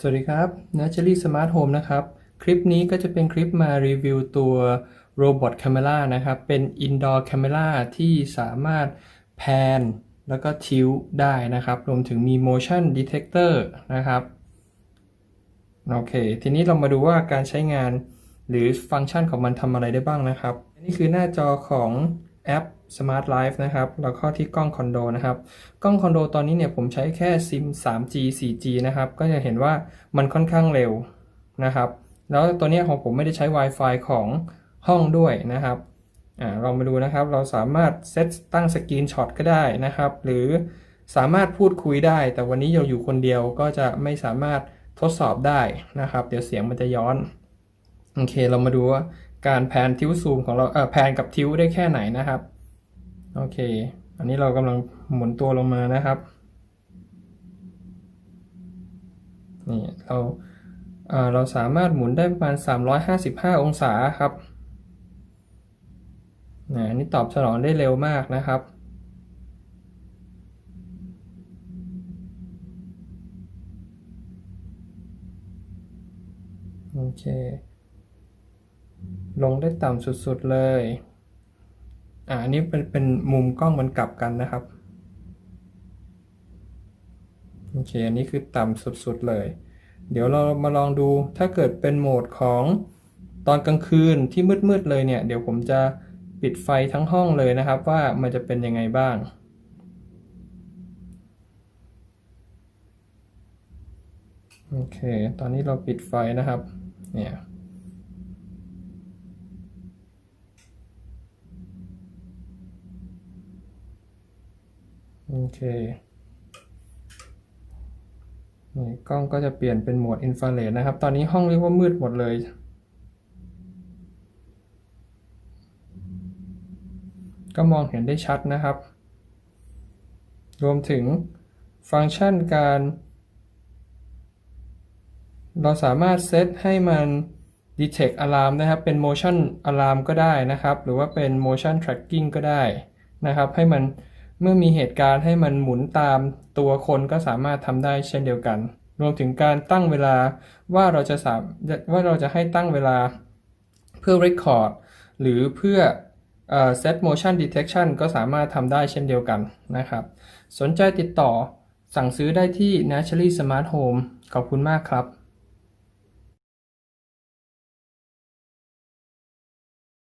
สวัสดีครับ Naturally Smart Home นะครับ คลิปนี้ก็จะเป็นคลิปมารีวิวตัว Robot Camera นะครับ เป็น Indoor Camera ที่สามารถแพนแล้วก็ทิวได้นะครับ รวมถึงมี Motion Detector นะครับ โอเค ทีนี้เรามาดูว่าการใช้งานหรือฟังก์ชันของมันทำอะไรได้บ้างนะครับนนี้คือหน้าจอของ แอป Smart Life นะครับ แล้วก็ที่กล้องคอนโดนะครับ กล้องคอนโดตอนนี้เนี่ยผมใช้แค่ซิม 3G 4G นะครับ ก็จะเห็นว่ามันค่อนข้างเร็วนะครับ แล้วตัวนี้ของผมไม่ได้ใช้ Wi-Fi ของห้องด้วยนะครับอ่าเรามาดูนะครับ เราสามารถเซตตั้งสกรีนช็อตก็ได้นะครับ หรือสามารถพูดคุยได้ แต่วันนี้เราอยู่คนเดียวก็จะไม่สามารถทดสอบได้นะครับ เดี๋ยวเสียงมันจะย้อน โอเค เรามาดูว่า การแพนทิวซูมของเราเออแพนกับทิวได้แค่ไหนนะครับ โอเค อันนี้เรากำลังหมุนตัวลงมานะครับนี่เราเอ่อเราสามารถหมุนได้ประมาณ 355 องศาครับนะอันนี้ตอบสนองได้เร็วมากนะครับ โอเค ลงได้ต่ำสุดๆเลย อ่าอันนี้เป็นเป็นมุมกล้องมันกลับกันนะครับ โอเค อันนี้คือต่ำสุดๆเลย เดี๋ยวเรามาลองดู ถ้าเกิดเป็นโหมดของตอนกลางคืนที่มืดๆเลยเนี่ย เดี๋ยวผมจะปิดไฟทั้งห้องเลยนะครับ ว่ามันจะเป็นยังไงบ้างโอเค ตอนนี้เราปิดไฟนะครับ เนี่ย โอเคนี่กล้องก็จะเปลี่ยนเป็นโหมดอินฟราเรดนะครับ ตอนนี้ห้องเรียกว่ามืดหมดเลย ก็มองเห็นได้ชัดนะครับ รวมถึงฟังก์ชันการ เราสามารถเซตให้มัน detect alarm นะครับ เป็น motion alarm ก็ได้นะครับ หรือว่าเป็น motion tracking ก็ได้นะครับ ให้มัน เมื่อมีเหตุการณ์ให้มันหมุนตามตัวคนก็สามารถทำได้เช่นเดียวกัน รวมถึงการตั้งเวลาว่าเราจะสามว่าเราจะให้ตั้งเวลาเพื่อ record หรือเพื่อเอ่อ set motion detection ก็สามารถทำได้เช่นเดียวกันนะครับ สนใจติดต่อสั่งซื้อได้ที่ Naturally Smart Home ขอบคุณมากครับ